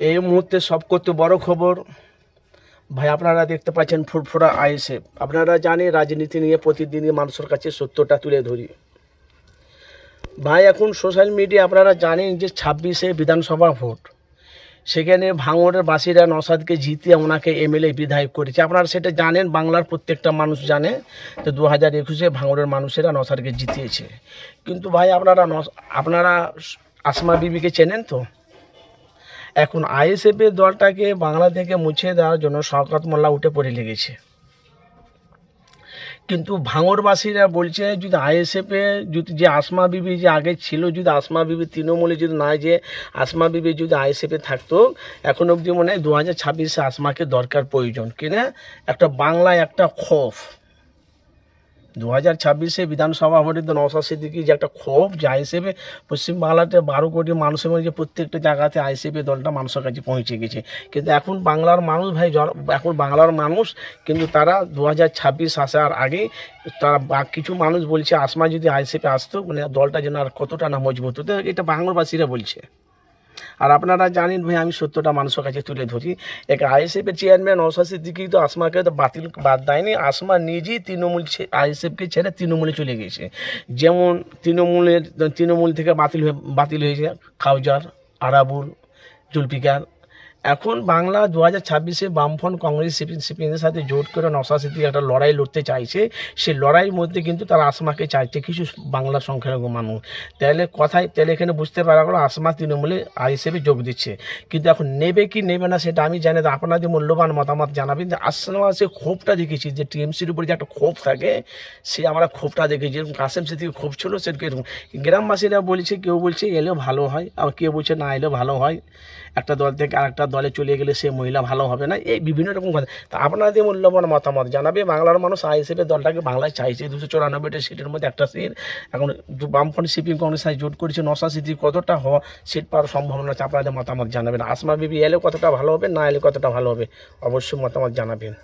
এই মুহূর্তে সব করতে বড় খবর। ভাই, আপনারা দেখতে পাচ্ছেন ফুরফুরা আইএসএফ। আপনারা জানেন রাজনীতি নিয়ে প্রতিদিনই মানুষের কাছে সত্যটা তুলে ধরি। ভাই, এখন সোশ্যাল মিডিয়া আপনারা জানেন যে ছাব্বিশে বিধানসভা ভোট। সেখানে ভাঙড়ের বাসীরা নসাদকে জিতিয়ে ওনাকে এমএলএ বিধায়ক করেছে। আপনারা সেটা জানেন, বাংলার প্রত্যেকটা মানুষ জানে যে দু হাজার একুশে ভাঙড়ের মানুষেরা নসাদকে জিতিয়েছে। কিন্তু ভাই, আপনারা আপনারা আসমা বিবিকে চেনেন তো? এখন আইএসএফের দলটাকে বাংলা থেকে মুছে দেওয়ার জন্য শওকত মোল্লা উঠে পড়ে লেগেছে। কিন্তু ভাঙরবাসীরা বলছে, যদি আইএসএফে যদি যে আসমা বিবি যে আগে ছিল, যদি আসমা বিবি তৃণমূলে যদি না যে আসমা বিবি যদি আইএসএফে থাকতো, এখন অবধি মনে হয় দু হাজার ছাব্বিশে আসমাকে দরকার প্রয়োজন। কিনা? একটা বাংলায় একটা খোফ। দু হাজার ছাব্বিশে বিধানসভা ভোটে তো নওশাদ সিদ্দিকি যে একটা ক্ষোভ, যে আইসিএফে পশ্চিমবাংলাতে বারো কোটি মানুষের মধ্যে প্রত্যেকটা জায়গাতে আইসিএফে দলটা মানুষের কাছে পৌঁছে গেছে। কিন্তু এখন বাংলার মানুষ ভাই এখন বাংলার মানুষ, কিন্তু তারা দু হাজার ছাব্বিশ আসার আগে তারা কিছু মানুষ বলছে, আসমা যদি আইসিএফে আসতো মানে দলটা যেন আর কতটা না মজবুত হতো এটা বাংলাবাসীরা বলছে। আর আপনারা জানেন ভাই, আমি সত্যটা মানুষের কাছে তুলে ধরি। এক আইএসএফের চেয়ারম্যান নওশাদ সিদ্দিকি তো আসমাকে তো বাতিল বাদ দেয়নি। আসমা নিজেই তৃণমূল আইএসএফকে ছেড়ে তৃণমূলে চলে গেছে যেমন তৃণমূলের, তৃণমূল থেকে বাতিল হয়ে, বাতিল হয়েছে খাউজার আরাবুল, জুলফিকার এখন বাংলা দু হাজার ছাব্বিশে বামফ্রন্ট কংগ্রেস সিপিএমের সাথে জোট করে নশা সিদ্দিকি একটা লড়াই লড়তে চাইছে। সে লড়াইয়ের মধ্যে কিন্তু তারা আসমাকে চাইছে, কিছু বাংলা সংখ্যালঘু মানুষ। তাহলে কথায়, তাহলে এখানে বুঝতে পারা গেলো আসমা তৃণমূলে হিসেবে যোগ দিচ্ছে। কিন্তু এখন নেবে কি নেবে না সেটা আমি জানি আপনাদের মূল্যবান মতামত জানাবেন যে আসমা সে ক্ষোভটা দেখেছি, যে টিএমসির উপরে যে একটা ক্ষোভ থাকে, সে আমরা ক্ষোভটা দেখেছি। যেরকম কাসেম সিদ্দিকি ক্ষোভ ছিল, সেরকম এরকম। গ্রামবাসীরা বলছে, কেউ বলছে এলেও ভালো হয় আর কেউ বলছে না এলেও ভালো হয়। একটা দল থেকে আরেকটা দলে চলে গেলে সে মহিলা ভালো হবে না, এই বিভিন্ন রকম কথা। তা আপনাদের মূল্যবান মতামত জানাবে। বাংলার মানুষ আইএসএফের দলটাকে বাংলায় চাইছে। দুশো চুরানব্বইটা সিটের মধ্যে একটা সিট। এখন বামফ্রন্ট সিপিএম কংগ্রেস জোট করেছে, নশা সিটি কতটা হওয়া সিট পাওয়ার সম্ভাবনা আছে আপনাদের মতামত জানাবেন। আসমা বিবি এলে কতটা ভালো হবে, না এলে কতটা ভালো হবে, অবশ্যই মতামত জানাবেন।